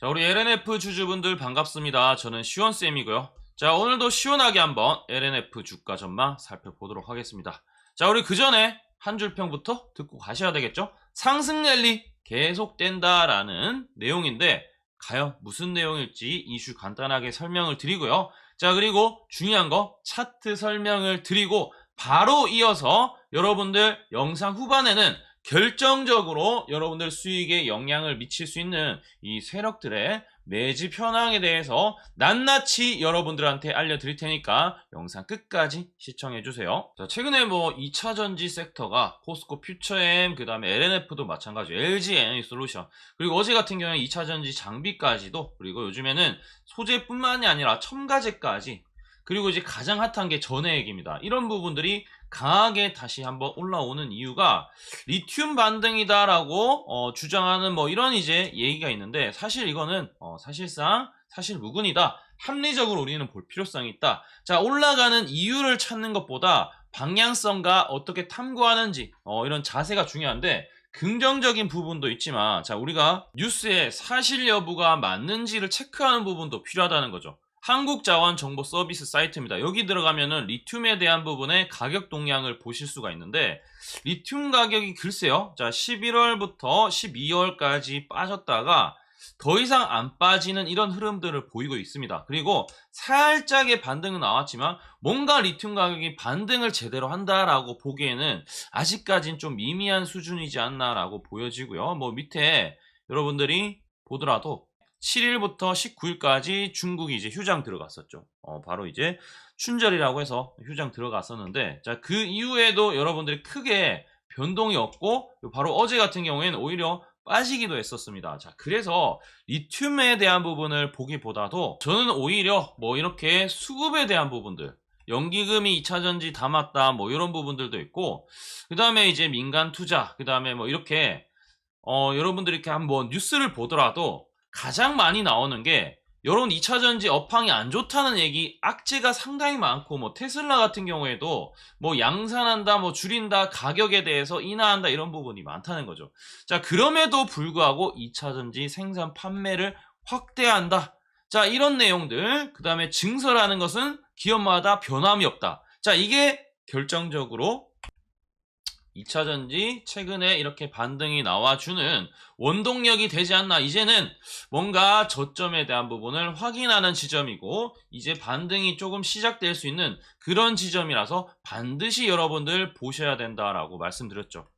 자, 우리 LNF 주주분들 반갑습니다. 저는 시원쌤이고요. 자, 오늘도 시원하게 한번 LNF 주가 전망 살펴보도록 하겠습니다. 자, 우리 그 전에 한 줄평부터 듣고 가셔야 되겠죠? 상승 랠리 계속된다라는 내용인데, 과연 무슨 내용일지 이슈 간단하게 설명을 드리고요. 자, 그리고 중요한 거 차트 설명을 드리고, 바로 이어서 여러분들 영상 후반에는 결정적으로 여러분들 수익에 영향을 미칠 수 있는 이 세력들의 매집 현황에 대해서 낱낱이 여러분들한테 알려드릴 테니까 영상 끝까지 시청해주세요. 자, 최근에 뭐 2차 전지 섹터가 포스코 퓨처엠, 그 다음에 LNF도 마찬가지, LG 에너지 솔루션, 그리고 어제 같은 경우에 2차 전지 장비까지도, 그리고 요즘에는 소재뿐만이 아니라 첨가제까지, 그리고 이제 가장 핫한 게 전해액입니다. 이런 부분들이 강하게 다시 한번 올라오는 이유가 리튬 반등이다라고 어, 주장하는 뭐 이런 이제 얘기가 있는데 사실 이거는 어, 사실상 사실 무근이다. 합리적으로 우리는 볼 필요성이 있다. 자 올라가는 이유를 찾는 것보다 방향성과 어떻게 탐구하는지 어, 이런 자세가 중요한데 긍정적인 부분도 있지만 자 우리가 뉴스의 사실 여부가 맞는지를 체크하는 부분도 필요하다는 거죠. 한국자원정보 서비스 사이트입니다. 여기 들어가면은 리튬에 대한 부분의 가격 동향을 보실 수가 있는데 리튬 가격이 글쎄요. 자, 11월부터 12월까지 빠졌다가 더 이상 안 빠지는 이런 흐름들을 보이고 있습니다. 그리고 살짝의 반등은 나왔지만 뭔가 리튬 가격이 반등을 제대로 한다라고 보기에는 아직까진 좀 미미한 수준이지 않나라고 보여지고요. 뭐 밑에 여러분들이 보더라도 7일부터 19일까지 중국이 이제 휴장 들어갔었죠. 어, 바로 이제 춘절이라고 해서 휴장 들어갔었는데, 자, 그 이후에도 여러분들이 크게 변동이 없고, 바로 어제 같은 경우에는 오히려 빠지기도 했었습니다. 자, 그래서 리튬에 대한 부분을 보기보다도 저는 오히려 뭐 이렇게 수급에 대한 부분들, 연기금이 2차전지 담았다, 뭐 이런 부분들도 있고, 그 다음에 이제 민간 투자, 그 다음에 뭐 이렇게, 어, 여러분들이 이렇게 한번 뉴스를 보더라도 가장 많이 나오는 게 여러분 2차전지 업황이 안 좋다는 얘기 악재가 상당히 많고 뭐 테슬라 같은 경우에도 뭐 양산한다 뭐 줄인다 가격에 대해서 인하한다 이런 부분이 많다는 거죠. 자 그럼에도 불구하고 2차전지 생산 판매를 확대한다. 자 이런 내용들 그 다음에 증설하는 것은 기업마다 변함이 없다. 자 이게 결정적으로 2차전지 최근에 이렇게 반등이 나와주는 원동력이 되지 않나 이제는 뭔가 저점에 대한 부분을 확인하는 지점이고 이제 반등이 조금 시작될 수 있는 그런 지점이라서 반드시 여러분들 보셔야 된다라고 말씀드렸죠.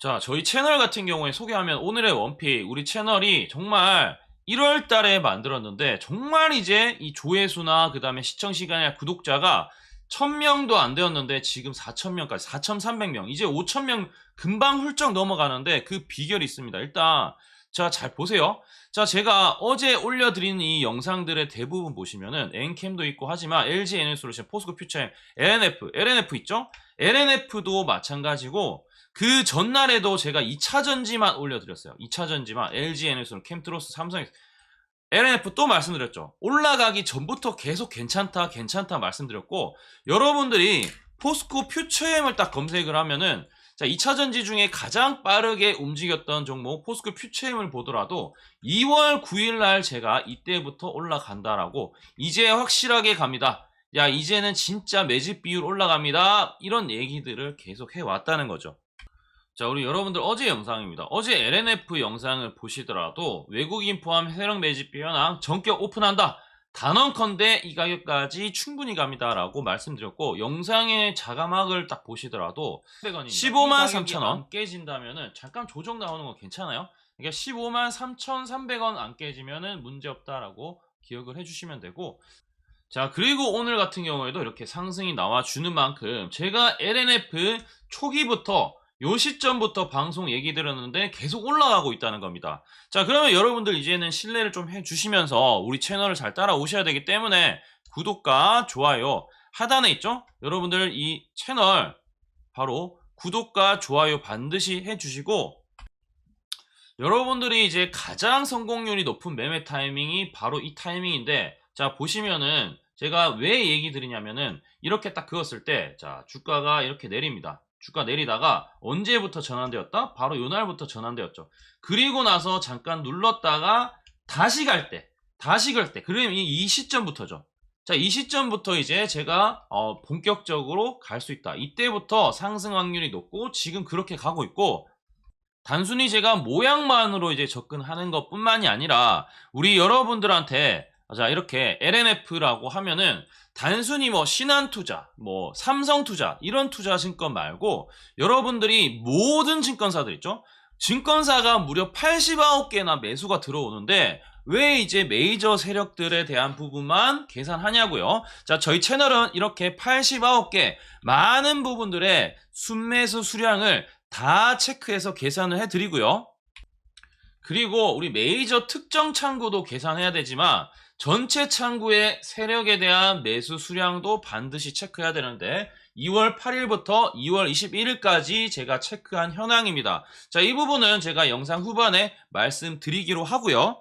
자 저희 채널 같은 경우에 소개하면 오늘의 원픽 우리 채널이 정말 1월 달에 만들었는데 정말 이제 이 조회수나 그 다음에 시청 시간이나 구독자가 1000명도 안 되었는데 지금 4000명까지 4300명. 이제 5000명 금방 훌쩍 넘어가는데 그 비결이 있습니다. 일단 자 잘 보세요. 자 제가 어제 올려드린 이 영상들의 대부분 보시면은 엔캠도 있고 하지만 LG 에너지솔루션 포스코 퓨처엠 LNF LNF 있죠? LNF도 마찬가지고 그 전날에도 제가 2차전지만 올려드렸어요. 2차전지만 LG 에너지솔루션 캠트로스 삼성 LNF 또 말씀드렸죠. 올라가기 전부터 계속 괜찮다, 괜찮다 말씀드렸고, 여러분들이 포스코 퓨처엠을 딱 검색을 하면은, 자, 2차 전지 중에 가장 빠르게 움직였던 종목 포스코 퓨처엠을 보더라도 2월 9일 날 제가 이때부터 올라간다라고 이제 확실하게 갑니다. 야, 이제는 진짜 매집 비율 올라갑니다. 이런 얘기들을 계속 해왔다는 거죠. 자, 우리 여러분들 어제 영상입니다. 어제 LNF 영상을 보시더라도 외국인 포함 세력 매집비 현황 전격 오픈한다. 단언컨대 이 가격까지 충분히 갑니다 라고 말씀드렸고 영상의 자가막을 딱 보시더라도 15만 3천 원 깨진다면은 잠깐 조정 나오는 건 괜찮아요. 그러니까 15만 3,300원 안 깨지면은 문제 없다 라고 기억을 해주시면 되고 자 그리고 오늘 같은 경우에도 이렇게 상승이 나와주는 만큼 제가 LNF 초기부터 요 시점부터 방송 얘기 들었는데 계속 올라가고 있다는 겁니다. 자, 그러면 여러분들 이제는 신뢰를 좀 해주시면서 우리 채널을 잘 따라오셔야 되기 때문에 구독과 좋아요 하단에 있죠? 여러분들 이 채널 바로 구독과 좋아요 반드시 해주시고 여러분들이 이제 가장 성공률이 높은 매매 타이밍이 바로 이 타이밍인데 자 보시면은 제가 왜 얘기 드리냐면은 이렇게 딱 그었을 때 자 주가가 이렇게 내립니다. 주가 내리다가 언제부터 전환되었다? 바로 요날부터 전환되었죠. 그리고 나서 잠깐 눌렀다가 다시 갈 때, 다시 갈 때, 그러면 이, 이 시점부터죠. 자, 이 시점부터 이제 제가 어, 본격적으로 갈 수 있다. 이때부터 상승 확률이 높고 지금 그렇게 가고 있고 단순히 제가 모양만으로 이제 접근하는 것 뿐만이 아니라 우리 여러분들한테 자, 이렇게 LNF라고 하면은 단순히 뭐 신한투자, 뭐 삼성투자 이런 투자 증권 말고 여러분들이 모든 증권사들 있죠? 증권사가 무려 89개나 매수가 들어오는데 왜 이제 메이저 세력들에 대한 부분만 계산하냐고요. 자, 저희 채널은 이렇게 89개 많은 부분들의 순매수 수량을 다 체크해서 계산을 해 드리고요. 그리고 우리 메이저 특정 창구도 계산해야 되지만 전체 창구의 세력에 대한 매수 수량도 반드시 체크해야 되는데 2월 8일부터 2월 21일까지 제가 체크한 현황입니다. 자, 이 부분은 제가 영상 후반에 말씀드리기로 하고요.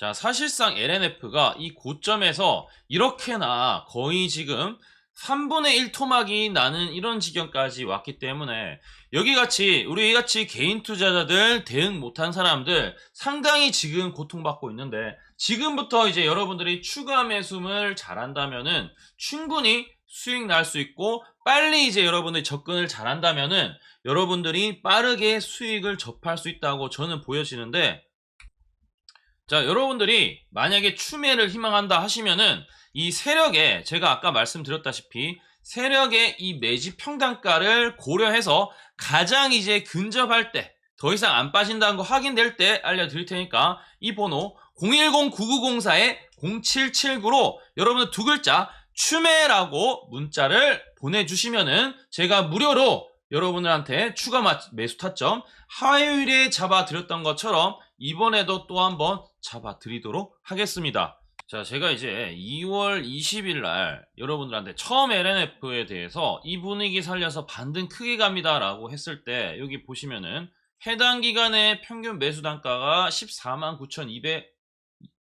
자, 사실상 LNF가 이 고점에서 이렇게나 거의 지금 3분의 1 토막이 나는 이런 지경까지 왔기 때문에 여기 같이 우리 같이 개인 투자자들 대응 못한 사람들 상당히 지금 고통받고 있는데 지금부터 이제 여러분들이 추가 매수를 잘한다면은 충분히 수익 날 수 있고 빨리 이제 여러분들이 접근을 잘한다면은 여러분들이 빠르게 수익을 접할 수 있다고 저는 보여지는데 자 여러분들이 만약에 추매를 희망한다 하시면은 이 세력에 제가 아까 말씀드렸다시피 세력의 이 매집 평단가를 고려해서 가장 이제 근접할 때 더 이상 안 빠진다는 거 확인될 때 알려드릴 테니까 이 번호 010-9904에 0779로 여러분들 두 글자 추매라고 문자를 보내주시면은 제가 무료로 여러분들한테 추가 마- 매수 타점 화요일에 잡아드렸던 것처럼 이번에도 또 한번 잡아드리도록 하겠습니다. 자, 제가 이제 2월 20일 날 여러분들한테 처음 LNF에 대해서 이 분위기 살려서 반등 크게 갑니다 라고 했을 때 여기 보시면은 해당 기간의 평균 매수 단가가 14만 9,200,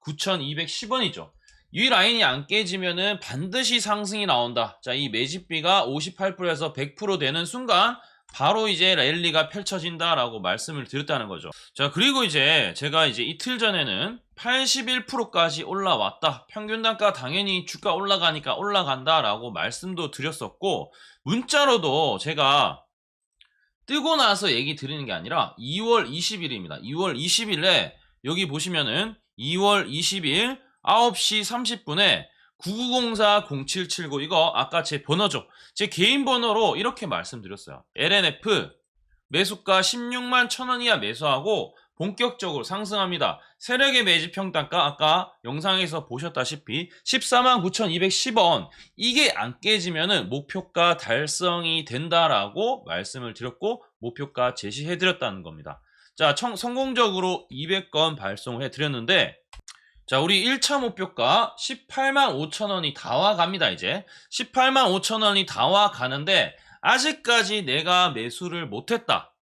9,210원이죠. 이 라인이 안 깨지면은 반드시 상승이 나온다. 자, 이 매집비가 58%에서 100% 되는 순간 바로 이제 랠리가 펼쳐진다라고 말씀을 드렸다는 거죠. 자, 그리고 이제 제가 이제 이틀 전에는 81%까지 올라왔다. 평균 단가 당연히 주가 올라가니까 올라간다라고 말씀도 드렸었고 문자로도 제가 뜨고 나서 얘기 드리는 게 아니라 2월 20일입니다. 2월 20일에 여기 보시면은 2월 20일 9시 30분에 9904-0779 이거 아까 제 번호죠. 제 개인 번호로 이렇게 말씀드렸어요. LNF 매수가 16만 1000원 이하 매수하고 본격적으로 상승합니다. 세력의 매집 평단가 아까 영상에서 보셨다시피 14만 9,210원 이게 안 깨지면은 목표가 달성이 된다라고 말씀을 드렸고 목표가 제시해 드렸다는 겁니다. 자, 청- 성공적으로 200건 발송해 드렸는데 자, 우리 1차 목표가 18만 5천 원이 다 와 갑니다, 이제. 18만 5천 원이 다 와 가는데, 아직까지 내가 매수를 못 했다.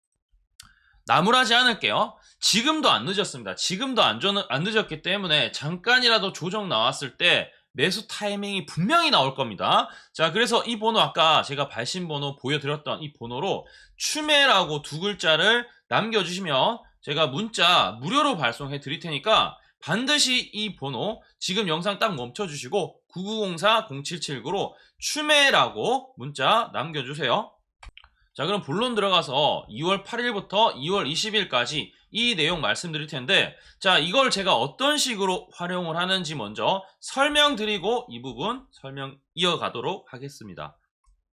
나무라지 않을게요. 지금도 안 늦었습니다. 지금도 안, 늦- 안 늦었기 때문에 잠깐이라도 조정 나왔을 때 매수 타이밍이 분명히 나올 겁니다. 자, 그래서 이 번호 아까 제가 발신 번호 보여드렸던 이 번호로 추매라고 두 글자를 남겨주시면 제가 문자 무료로 발송해 드릴 테니까 반드시 이 번호 지금 영상 딱 멈춰 주시고 9904-0779로 추매라고 문자 남겨주세요. 자 그럼 본론 들어가서 2월 8일부터 2월 20일까지 이 내용 말씀드릴 텐데 자 이걸 제가 어떤 식으로 활용을 하는지 먼저 설명드리고 이 부분 설명 이어가도록 하겠습니다.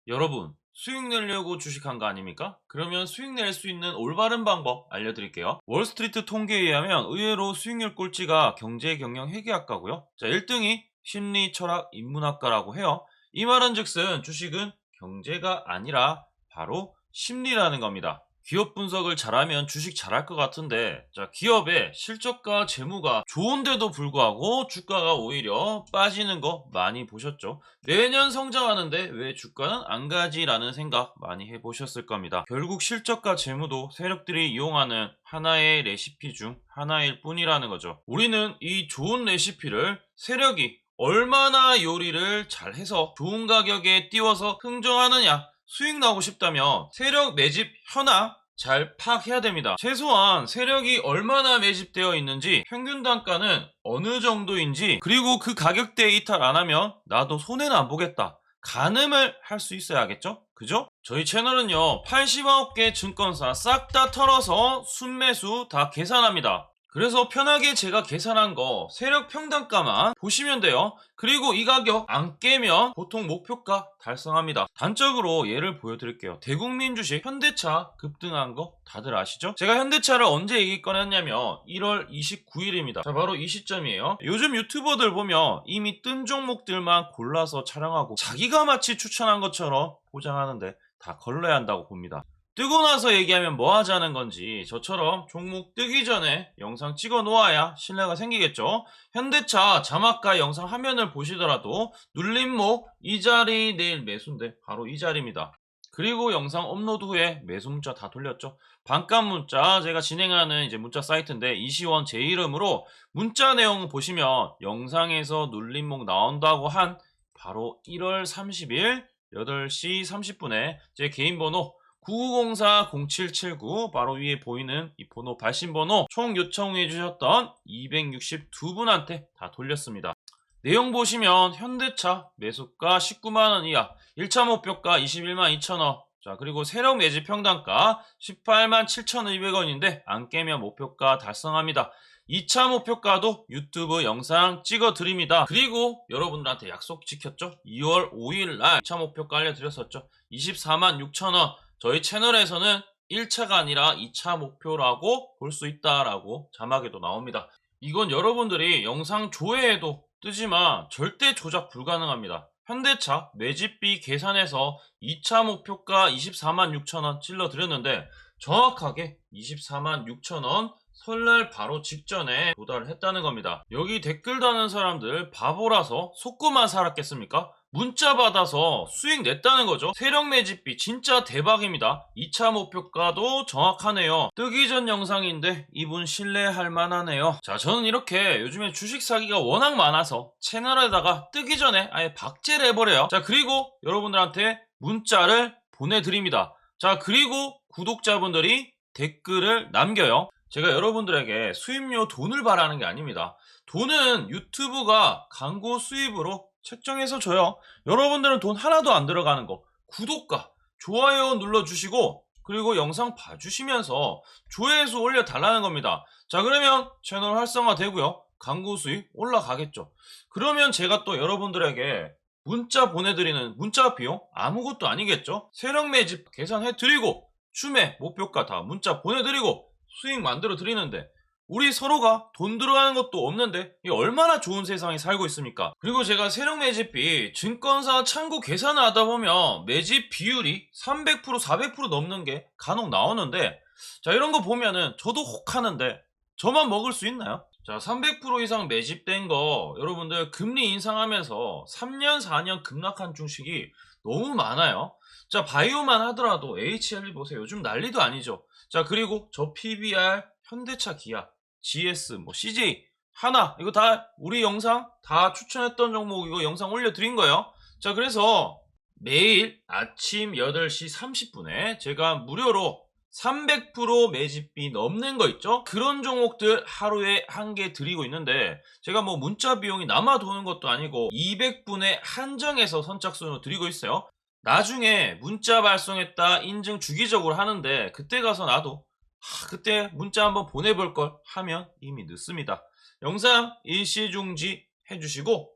여러분 수익 내려고 주식한 거 아닙니까? 그러면 수익 낼 수 있는 올바른 방법 알려드릴게요. 월스트리트 통계에 의하면 의외로 수익률 꼴찌가 경제 경영 회계학과고요. 자 1등이 심리 철학 인문학과라고 해요. 이 말은 즉슨 주식은 경제가 아니라 바로 심리라는 겁니다. 기업 분석을 잘하면 주식 잘할 것 같은데, 자, 기업의 실적과 재무가 좋은데도 불구하고 주가가 오히려 빠지는 거 많이 보셨죠? 매년 성장하는데 왜 주가는 안 가지라는 생각 많이 해보셨을 겁니다. 결국 실적과 재무도 세력들이 이용하는 하나의 레시피 중 하나일 뿐이라는 거죠. 우리는 이 좋은 레시피를 세력이 얼마나 요리를 잘해서 좋은 가격에 띄워서 흥정하느냐 수익 나고 싶다면 세력 매집 현황 잘 파악해야 됩니다. 최소한 세력이 얼마나 매집되어 있는지 평균 단가는 어느 정도인지 그리고 그 가격대에 이탈 안 하면 나도 손해는 안 보겠다. 가늠을 할 수 있어야겠죠? 그죠? 저희 채널은요 89개 증권사 싹 다 털어서 순매수 다 계산합니다. 그래서 편하게 제가 계산한 거 세력 평단가만 보시면 돼요. 그리고 이 가격 안 깨면 보통 목표가 달성합니다. 단적으로 예를 보여드릴게요. 대국민 주식 현대차 급등한 거 다들 아시죠? 제가 현대차를 언제 얘기 꺼냈냐면 1월 29일입니다. 자 바로 이 시점이에요. 요즘 유튜버들 보면 이미 뜬 종목들만 골라서 촬영하고 자기가 마치 추천한 것처럼 포장하는데 다 걸러야 한다고 봅니다. 뜨고 나서 얘기하면 뭐 하자는 건지 저처럼 종목 뜨기 전에 영상 찍어 놓아야 신뢰가 생기겠죠. 현대차 자막과 영상 화면을 보시더라도 눌림목 이 자리 내일 매수인데 바로 이 자리입니다. 그리고 영상 업로드 후에 매수 문자 다 돌렸죠. 반값 문자 제가 진행하는 이제 문자 사이트인데 이시원 제 이름으로 문자 내용 보시면 영상에서 눌림목 나온다고 한 바로 1월 30일 8시 30분에 제 개인 번호 9904-0779 바로 위에 보이는 이 번호 발신 번호 총 요청해 주셨던 262분한테 다 돌렸습니다. 내용 보시면 현대차 매수가 19만원 이하 1차 목표가 21만 2천원 자 그리고 세력 매집 평단가 18만 7,200원인데 안 깨면 목표가 달성합니다. 2차 목표가도 유튜브 영상 찍어 드립니다. 그리고 여러분들한테 약속 지켰죠? 2월 5일 날 2차 목표가 알려드렸었죠? 24만 6천원 저희 채널에서는 1차가 아니라 2차 목표라고 볼 수 있다라고 자막에도 나옵니다. 이건 여러분들이 영상 조회에도 뜨지만 절대 조작 불가능합니다. 현대차 매집비 계산해서 2차 목표가 24만 6천원 찔러 드렸는데 정확하게 24만 6천원 설날 바로 직전에 도달을 했다는 겁니다. 여기 댓글 다는 사람들 바보라서 속고만 살았겠습니까? 문자 받아서 수익 냈다는 거죠. 세력 매집비 진짜 대박입니다. 2차 목표가도 정확하네요. 뜨기 전 영상인데 이분 신뢰할 만하네요. 자, 저는 이렇게 요즘에 주식 사기가 워낙 많아서 채널에다가 뜨기 전에 아예 박제를 해버려요. 자, 그리고 여러분들한테 문자를 보내드립니다. 자, 그리고 구독자분들이 댓글을 남겨요. 제가 여러분들에게 수입료 돈을 바라는 게 아닙니다. 돈은 유튜브가 광고 수입으로 책정해서 줘요. 여러분들은 돈 하나도 안 들어가는 거 구독과 좋아요 눌러주시고 그리고 영상 봐주시면서 조회수 올려달라는 겁니다. 자 그러면 채널 활성화 되고요. 광고 수익 올라가겠죠. 그러면 제가 또 여러분들에게 문자 보내드리는 문자 비용 아무것도 아니겠죠. 세력 매집 계산해드리고 춤의 목표가 다 문자 보내드리고 수익 만들어 드리는데 우리 서로가 돈 들어가는 것도 없는데 이 얼마나 좋은 세상에 살고 있습니까? 그리고 제가 세력 매집비 증권사 창구 계산을 하다 보면 매집 비율이 300% 400% 넘는 게 간혹 나오는데 자 이런 거 보면은 저도 혹하는데 저만 먹을 수 있나요? 자 300% 이상 매집된 거 여러분들 금리 인상하면서 3년 4년 급락한 주식이 너무 많아요. 자 바이오만 하더라도 HL 보세요. 요즘 난리도 아니죠. 자 그리고 저 PBR 현대차 기아 GS 뭐 CJ 하나 이거 다 우리 영상 다 추천했던 종목 이거 영상 올려드린 거예요. 자 그래서 매일 아침 8시 30분에 제가 무료로 300% 매집비 넘는 거 있죠? 그런 종목들 하루에 한 개 드리고 있는데 제가 뭐 문자 비용이 남아 도는 것도 아니고 200분에 한정해서 선착순으로 드리고 있어요. 나중에 문자 발송했다 인증 주기적으로 하는데 그때 가서 나도 하, 그때 문자 한번 보내볼 걸 하면 이미 늦습니다. 영상 일시중지 해주시고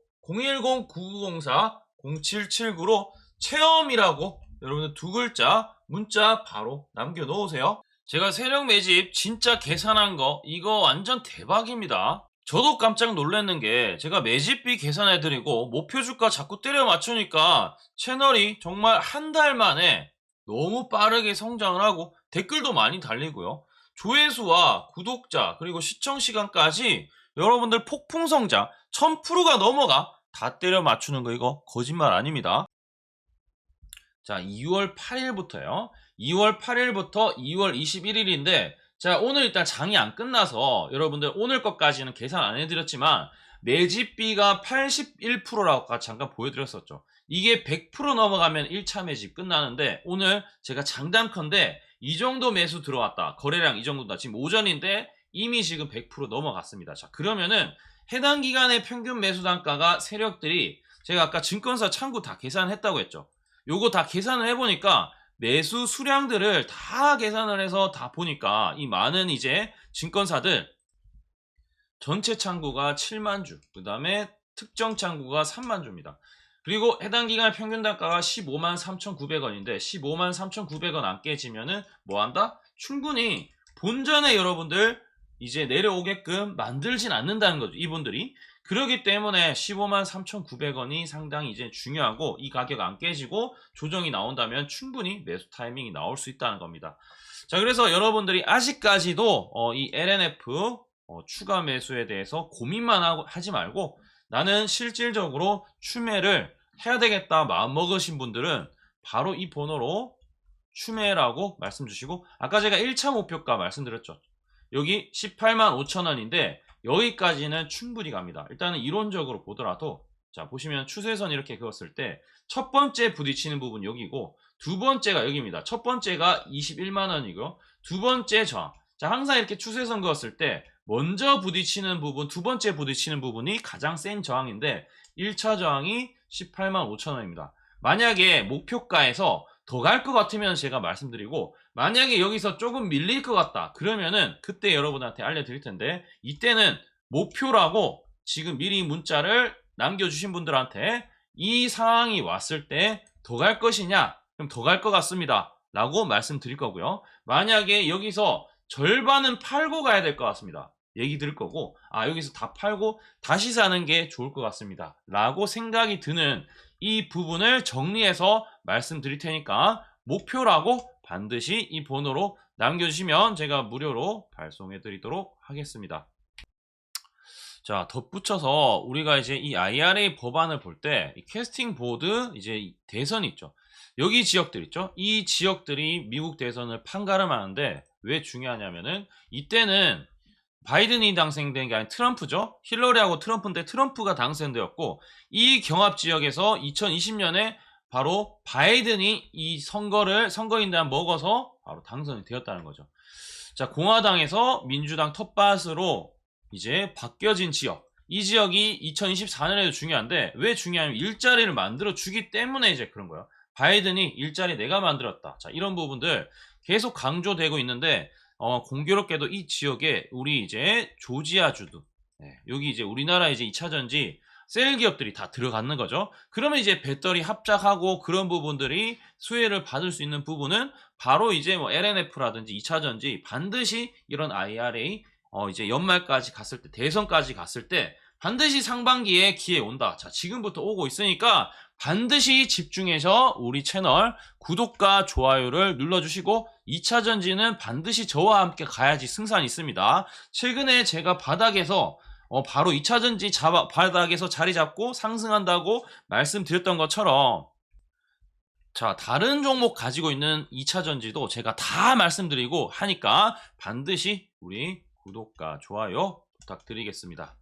010-9904-0779로 체험이라고 여러분들 두 글자 문자 바로 남겨놓으세요. 제가 세력 매집 진짜 계산한 거 이거 완전 대박입니다. 저도 깜짝 놀랐는 게 제가 매집비 계산해드리고 목표 주가 자꾸 때려 맞추니까 채널이 정말 한 달 만에 너무 빠르게 성장을 하고 댓글도 많이 달리고요. 조회수와 구독자 그리고 시청 시간까지 여러분들 폭풍 성장 1000%가 넘어가 다 때려 맞추는 거 이거 거짓말 아닙니다. 자, 2월 8일부터요. 2월 8일부터 2월 21일인데 자, 오늘 일단 장이 안 끝나서 여러분들 오늘 것까지는 계산 안 해드렸지만 매집비가 81%라고 아까 잠깐 보여드렸었죠. 이게 100% 넘어가면 1차 매집 끝나는데 오늘 제가 장담컨대 이 정도 매수 들어왔다. 거래량 이 정도다. 지금 오전인데 이미 지금 100% 넘어갔습니다. 자, 그러면은 해당 기간의 평균 매수 단가가 세력들이 제가 아까 증권사 창구 다 계산했다고 했죠. 요거 다 계산을 해보니까 매수 수량들을 다 계산을 해서 다 보니까 이 많은 이제 증권사들 전체 창구가 7만 주, 그 다음에 특정 창구가 3만 주입니다. 그리고 해당 기간 평균 단가가 15만 3,900원인데 15만 3,900원 안 깨지면은 뭐 한다? 충분히 본전에 여러분들 이제 내려오게끔 만들진 않는다는 거죠. 이분들이. 그러기 때문에 15만 3,900원이 상당히 이제 중요하고 이 가격 안 깨지고 조정이 나온다면 충분히 매수 타이밍이 나올 수 있다는 겁니다. 자, 그래서 여러분들이 아직까지도 어, 이 LNF 어, 추가 매수에 대해서 고민만 하고, 하지 말고 나는 실질적으로 추매를 해야 되겠다 마음 먹으신 분들은 바로 이 번호로 추매라고 말씀 주시고 아까 제가 1차 목표가 말씀드렸죠. 여기 18만 5천 원인데 여기까지는 충분히 갑니다. 일단은 이론적으로 보더라도 자 보시면 추세선 이렇게 그었을 때 첫 번째 부딪히는 부분 여기고 두 번째가 여기입니다. 첫 번째가 21만 원이고요. 두 번째 저항. 자 항상 이렇게 추세선 그었을 때 먼저 부딪히는 부분, 두 번째 부딪히는 부분이 가장 센 저항인데 1차 저항이 18만 5천 원입니다. 만약에 목표가에서 더 갈 것 같으면 제가 말씀드리고 만약에 여기서 조금 밀릴 것 같다 그러면은 그때 여러분한테 알려드릴 텐데 이때는 목표라고 지금 미리 문자를 남겨주신 분들한테 이 상황이 왔을 때 더 갈 것이냐 그럼 더 갈 것 같습니다 라고 말씀드릴 거고요 만약에 여기서 절반은 팔고 가야 될 것 같습니다 얘기 드릴 거고 아 여기서 다 팔고 다시 사는 게 좋을 것 같습니다. 라고 생각이 드는 이 부분을 정리해서 말씀드릴 테니까 목표라고 반드시 이 번호로 남겨주시면 제가 무료로 발송해 드리도록 하겠습니다. 자 덧붙여서 우리가 이제 이 IRA 법안을 볼 때 캐스팅 보드 이제 이 대선이 있죠. 여기 지역들 있죠? 이 지역들이 미국 대선을 판가름하는데 왜 중요하냐면은 이때는 바이든이 당선된 게 아닌 트럼프죠. 힐러리하고 트럼프인데 트럼프가 당선되었고 이 경합 지역에서 2020년에 바로 바이든이 이 선거를 선거인단 먹어서 바로 당선이 되었다는 거죠. 자 공화당에서 민주당 텃밭으로 이제 바뀌어진 지역. 이 지역이 2024년에도 중요한데 왜 중요하냐면 일자리를 만들어 주기 때문에 이제 그런 거예요. 바이든이 일자리 내가 만들었다. 자 이런 부분들 계속 강조되고 있는데 어, 공교롭게도 이 지역에 우리 이제 조지아주도 네, 여기 이제 우리나라 이제 2차전지 셀 기업들이 다 들어가는 거죠. 그러면 이제 배터리 합작하고 그런 부분들이 수혜를 받을 수 있는 부분은 바로 이제 뭐 LNF라든지 2차전지 반드시 이런 IRA 어 이제 연말까지 갔을 때 대선까지 갔을 때 반드시 상반기에 기회 온다. 자, 지금부터 오고 있으니까 반드시 집중해서 우리 채널 구독과 좋아요를 눌러주시고 2차 전지는 반드시 저와 함께 가야지 승산이 있습니다. 최근에 제가 바닥에서 어, 바로 2차 전지 잡아, 바닥에서 자리 잡고 상승한다고 말씀드렸던 것처럼 자, 다른 종목 가지고 있는 2차 전지도 제가 다 말씀드리고 하니까 반드시 우리 구독과 좋아요 부탁드리겠습니다.